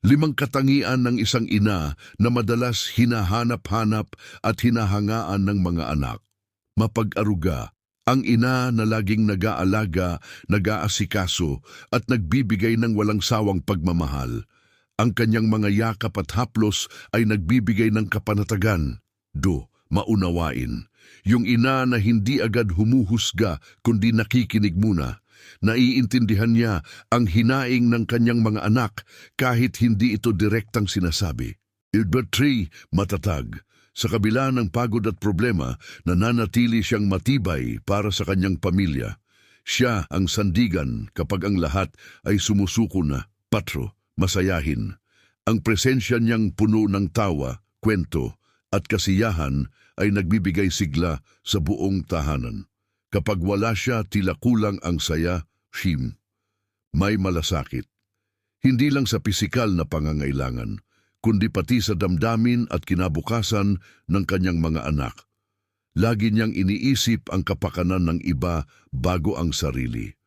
Limang katangian ng isang ina na madalas hinahanap-hanap at hinahangaan ng mga anak. Mapag-aruga, ang ina na laging nag-aalaga, nag-aasikaso at nagbibigay ng walang sawang pagmamahal. Ang kanyang mga yakap at haplos ay nagbibigay ng kapanatagan. Do, maunawain. Yung ina na hindi agad humuhusga kundi nakikinig muna. Naiintindihan niya ang hinaing ng kanyang mga anak kahit hindi ito direktang sinasabi. Three, matatag. Sa kabila ng pagod at problema, nananatili siyang matibay para sa kanyang pamilya. Siya ang sandigan kapag ang lahat ay sumusuko na. Patro, masayahin. Ang presensya niyang puno ng tawa, kwento at kasiyahan ay nagbibigay sigla sa buong tahanan. Kapag wala siya, tila kulang ang saya, shim. May malasakit. Hindi lang sa pisikal na pangangailangan, kundi pati sa damdamin at kinabukasan ng kanyang mga anak. Lagi niyang iniisip ang kapakanan ng iba bago ang sarili.